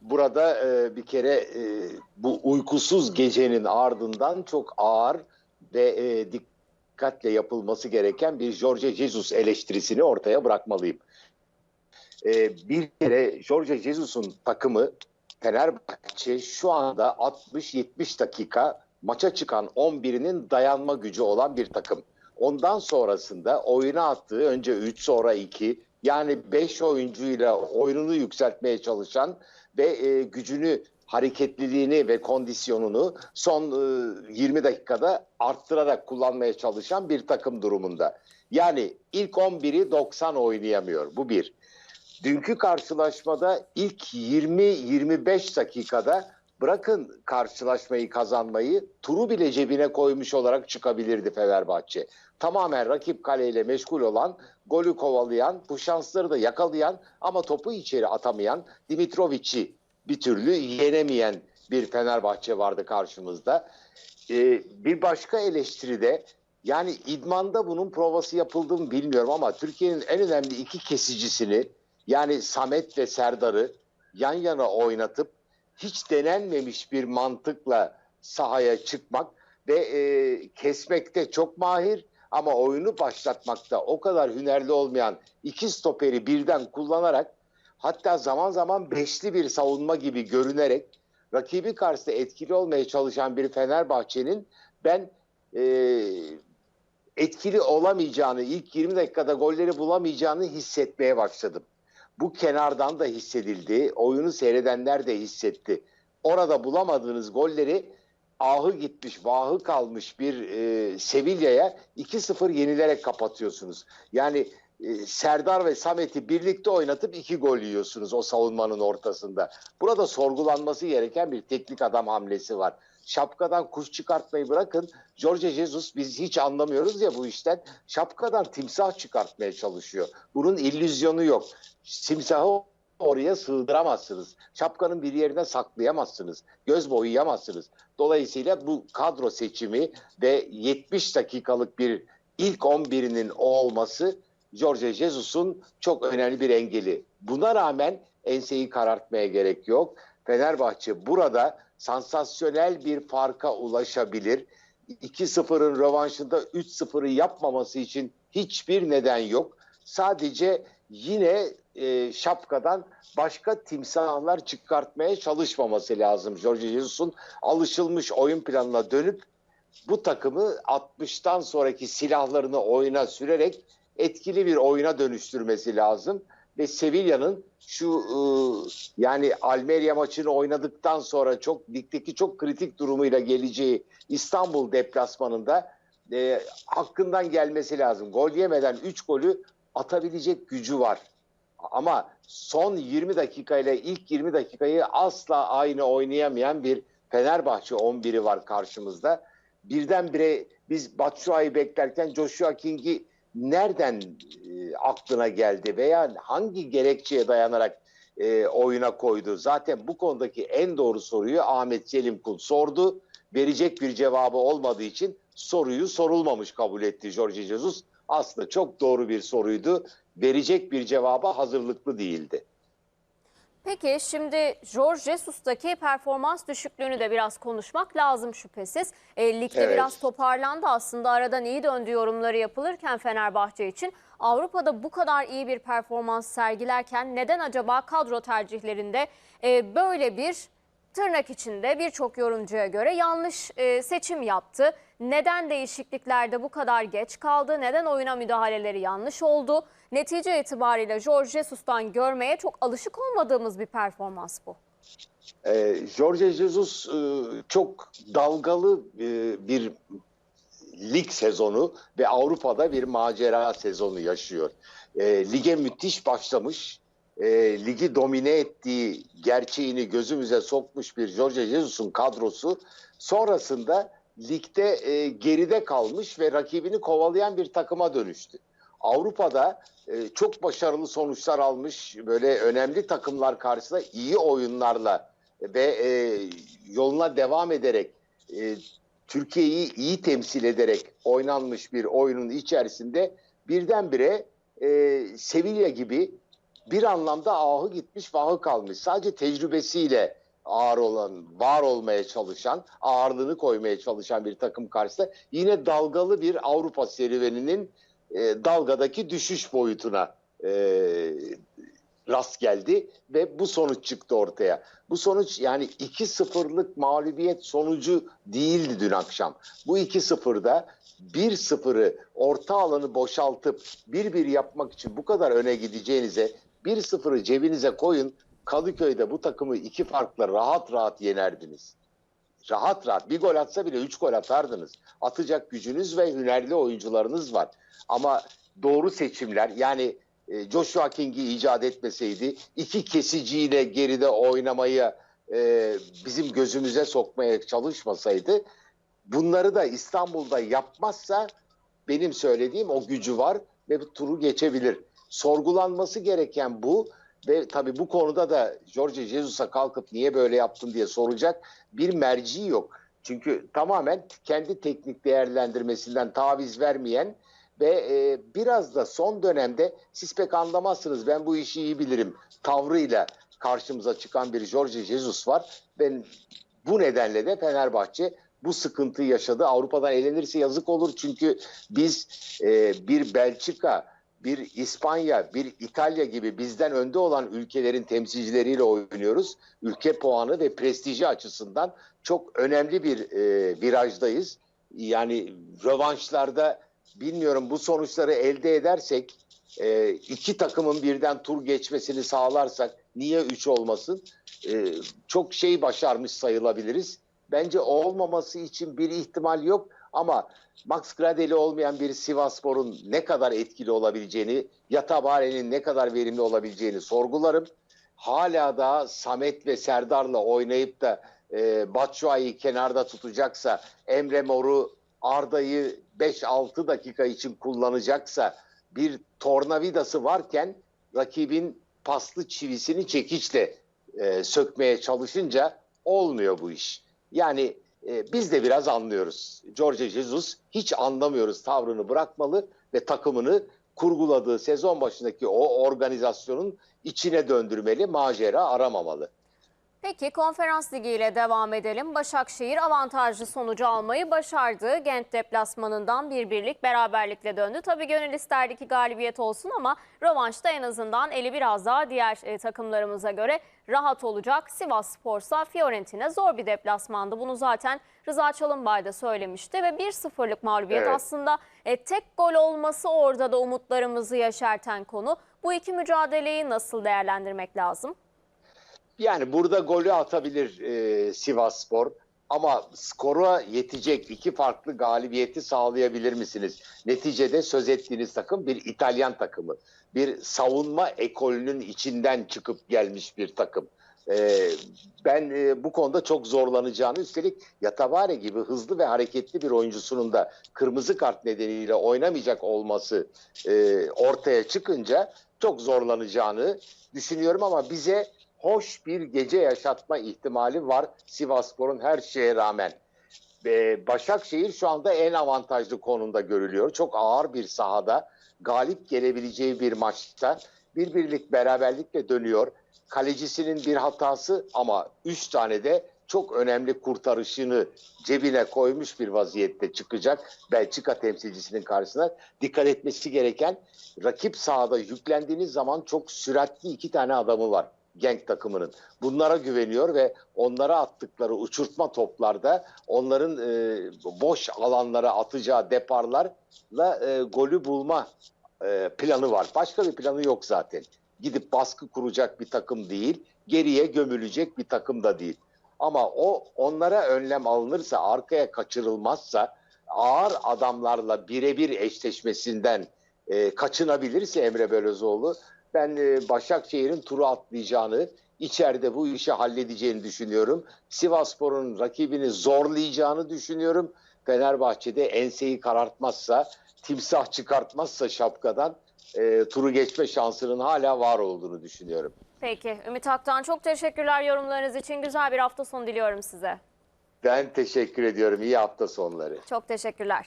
burada e, bir kere e, bu uykusuz gecenin ardından çok ağır ve e, dikkatle yapılması gereken bir Jorge Jesus eleştirisini ortaya bırakmalıyım. E, bir kere Jorge Jesus'un takımı Fenerbahçe şu anda 60-70 dakika maça çıkan 11'inin dayanma gücü olan bir takım. Ondan sonrasında oyuna attığı önce 3 sonra 2 yani 5 oyuncuyla oyununu yükseltmeye çalışan ve e, gücünü hareketliliğini ve kondisyonunu son e, 20 dakikada arttırarak kullanmaya çalışan bir takım durumunda. Yani ilk 11'i 90 oynayamıyor. Bu bir. Dünkü karşılaşmada ilk 20-25 dakikada bırakın karşılaşmayı kazanmayı turu bile cebine koymuş olarak çıkabilirdi Fenerbahçe. Tamamen rakip kaleyle meşgul olan, golü kovalayan, bu şansları da yakalayan ama topu içeri atamayan Dimitrovic'i bir türlü yenemeyen bir Fenerbahçe vardı karşımızda. Ee, bir başka eleştiri de yani idmanda bunun provası yapıldığını bilmiyorum ama Türkiye'nin en önemli iki kesicisini yani Samet ve Serdar'ı yan yana oynatıp hiç denenmemiş bir mantıkla sahaya çıkmak ve e, kesmekte çok mahir ama oyunu başlatmakta o kadar hünerli olmayan iki stoperi birden kullanarak hatta zaman zaman beşli bir savunma gibi görünerek rakibi karşısında etkili olmaya çalışan bir Fenerbahçe'nin ben e, etkili olamayacağını, ilk 20 dakikada golleri bulamayacağını hissetmeye başladım. Bu kenardan da hissedildi, oyunu seyredenler de hissetti. Orada bulamadığınız golleri ahı gitmiş, vahı kalmış bir e, Sevilla'ya 2-0 yenilerek kapatıyorsunuz. Yani e, Serdar ve Samet'i birlikte oynatıp iki gol yiyorsunuz o savunmanın ortasında. Burada sorgulanması gereken bir teknik adam hamlesi var. Şapkadan kuş çıkartmayı bırakın. Jorge Jesus biz hiç anlamıyoruz ya bu işten. Şapkadan timsah çıkartmaya çalışıyor. Bunun illüzyonu yok. Timsahı oraya sığdıramazsınız. Şapkanın bir yerine saklayamazsınız. Göz boyayamazsınız. Dolayısıyla bu kadro seçimi ve 70 dakikalık bir ilk 11'inin olması Jorge Jesus'un çok önemli bir engeli. Buna rağmen enseyi karartmaya gerek yok. Fenerbahçe burada sansasyonel bir farka ulaşabilir. 2-0'ın rövanşında 3-0'ı yapmaması için hiçbir neden yok. Sadece yine e, şapkadan başka timsahlar çıkartmaya çalışmaması lazım. Jorge Jesus'un alışılmış oyun planına dönüp bu takımı 60'tan sonraki silahlarını oyuna sürerek etkili bir oyuna dönüştürmesi lazım. Ve Sevilla'nın şu e, yani Almeria maçını oynadıktan sonra çok ligdeki çok kritik durumuyla geleceği İstanbul deplasmanında e, hakkından gelmesi lazım. Gol yemeden 3 golü atabilecek gücü var. Ama son 20 dakika ile ilk 20 dakikayı asla aynı oynayamayan bir Fenerbahçe 11'i var karşımızda. Birdenbire biz Batshuayi beklerken Joshua King'i nereden e, aklına geldi veya hangi gerekçeye dayanarak e, oyuna koydu? Zaten bu konudaki en doğru soruyu Ahmet Selimkul sordu. Verecek bir cevabı olmadığı için soruyu sorulmamış kabul etti Jorge Jesus. Aslında çok doğru bir soruydu. Verecek bir cevaba hazırlıklı değildi. Peki şimdi Jorge Jesus'taki performans düşüklüğünü de biraz konuşmak lazım şüphesiz. E, ligde Evet. biraz toparlandı aslında aradan iyi döndü yorumları yapılırken Fenerbahçe için. Avrupa'da bu kadar iyi bir performans sergilerken neden acaba kadro tercihlerinde e, böyle bir tırnak içinde birçok yorumcuya göre yanlış e, seçim yaptı? Neden değişikliklerde bu kadar geç kaldı? Neden oyuna müdahaleleri yanlış oldu? Netice itibariyle Jorge Jesus'tan görmeye çok alışık olmadığımız bir performans bu. Ee, Jorge Jesus e, çok dalgalı e, bir lig sezonu ve Avrupa'da bir macera sezonu yaşıyor. E, lige müthiş başlamış, e, ligi domine ettiği gerçeğini gözümüze sokmuş bir Jorge Jesus'un kadrosu sonrasında ligde e, geride kalmış ve rakibini kovalayan bir takıma dönüştü. Avrupa'da e, çok başarılı sonuçlar almış böyle önemli takımlar karşısında iyi oyunlarla ve e, yoluna devam ederek e, Türkiye'yi iyi temsil ederek oynanmış bir oyunun içerisinde birdenbire e, Sevilla gibi bir anlamda ahı gitmiş vahı kalmış. Sadece tecrübesiyle ağır olan, var olmaya çalışan, ağırlığını koymaya çalışan bir takım karşısında yine dalgalı bir Avrupa serüveninin e, dalgadaki düşüş boyutuna e, rast geldi ve bu sonuç çıktı ortaya. Bu sonuç yani 2-0'lık mağlubiyet sonucu değildi dün akşam. Bu 2-0'da 1-0'ı orta alanı boşaltıp 1-1 yapmak için bu kadar öne gideceğinize 1-0'ı cebinize koyun. Kadıköy'de bu takımı iki farkla rahat rahat yenerdiniz. Rahat rahat bir gol atsa bile 3 gol atardınız. Atacak gücünüz ve hünerli oyuncularınız var. Ama doğru seçimler yani e, Joshua King'i icat etmeseydi iki kesiciyle geride oynamayı e, bizim gözümüze sokmaya çalışmasaydı bunları da İstanbul'da yapmazsa benim söylediğim o gücü var ve bu turu geçebilir. Sorgulanması gereken bu ve tabii bu konuda da Jorge Jesus'a kalkıp niye böyle yaptın diye soracak bir merci yok. Çünkü tamamen kendi teknik değerlendirmesinden taviz vermeyen ve e, biraz da son dönemde siz pek anlamazsınız ben bu işi iyi bilirim tavrıyla karşımıza çıkan bir Jorge Jesus var. Ben bu nedenle de Fenerbahçe bu sıkıntıyı yaşadı. Avrupa'dan elenirse yazık olur çünkü biz e, bir Belçika, bir İspanya, bir İtalya gibi bizden önde olan ülkelerin temsilcileriyle oynuyoruz. Ülke puanı ve prestiji açısından çok önemli bir e, virajdayız. Yani rövanşlarda bilmiyorum bu sonuçları elde edersek e, iki takımın birden tur geçmesini sağlarsak niye üç olmasın? E, çok şey başarmış sayılabiliriz. Bence olmaması için bir ihtimal yok ama Max Gradel'i olmayan bir Sivasspor'un ne kadar etkili olabileceğini, Yatabare'nin ne kadar verimli olabileceğini sorgularım. Hala da Samet ve Serdar'la oynayıp da e, Batshuayi'yi kenarda tutacaksa, Emre Mor'u Arda'yı 5-6 dakika için kullanacaksa bir tornavidası varken rakibin paslı çivisini çekiçle e, sökmeye çalışınca olmuyor bu iş. Yani e, biz de biraz anlıyoruz. Jorge Jesus hiç anlamıyoruz tavrını bırakmalı ve takımını kurguladığı sezon başındaki o organizasyonun içine döndürmeli, macera aramamalı. Peki konferans ligi ile devam edelim. Başakşehir avantajlı sonucu almayı başardı. Gent deplasmanından bir birlik beraberlikle döndü. Tabii gönül isterdi ki galibiyet olsun ama rövanşta en azından eli biraz daha diğer e, takımlarımıza göre rahat olacak. Sivas Spor'sa Fiorentina zor bir deplasmandı. Bunu zaten Rıza Çalınbay da söylemişti ve 1-0'lık mağlubiyet Evet. aslında e, tek gol olması orada da umutlarımızı yeşerten konu. Bu iki mücadeleyi nasıl değerlendirmek lazım? Yani burada golü atabilir e, Sivasspor ama skora yetecek iki farklı galibiyeti sağlayabilir misiniz? Neticede söz ettiğiniz takım bir İtalyan takımı. Bir savunma ekolünün içinden çıkıp gelmiş bir takım. E, ben e, bu konuda çok zorlanacağını üstelik Yatabare gibi hızlı ve hareketli bir oyuncusunun da kırmızı kart nedeniyle oynamayacak olması e, ortaya çıkınca çok zorlanacağını düşünüyorum ama bize hoş bir gece yaşatma ihtimali var Sivasspor'un her şeye rağmen. Ve Başakşehir şu anda en avantajlı konumda görülüyor. Çok ağır bir sahada galip gelebileceği bir maçta bir birlik beraberlikle dönüyor. Kalecisinin bir hatası ama 3 tane de çok önemli kurtarışını cebine koymuş bir vaziyette çıkacak Belçika temsilcisinin karşısına. Dikkat etmesi gereken rakip sahada yüklendiğiniz zaman çok süratli iki tane adamı var. Genk takımının. Bunlara güveniyor ve onlara attıkları uçurtma toplarda onların e, boş alanlara atacağı deparlarla e, golü bulma e, planı var. Başka bir planı yok zaten. Gidip baskı kuracak bir takım değil, geriye gömülecek bir takım da değil. Ama o onlara önlem alınırsa, arkaya kaçırılmazsa, ağır adamlarla birebir eşleşmesinden e, kaçınabilirse Emre Belözoğlu ben e, Başakşehir'in turu atlayacağını, içeride bu işi halledeceğini düşünüyorum. Sivasspor'un rakibini zorlayacağını düşünüyorum. Fenerbahçe'de enseyi karartmazsa, timsah çıkartmazsa şapkadan e, turu geçme şansının hala var olduğunu düşünüyorum. Peki Ümit Aktan çok teşekkürler yorumlarınız için. Güzel bir hafta sonu diliyorum size. Ben teşekkür ediyorum. İyi hafta sonları. Çok teşekkürler.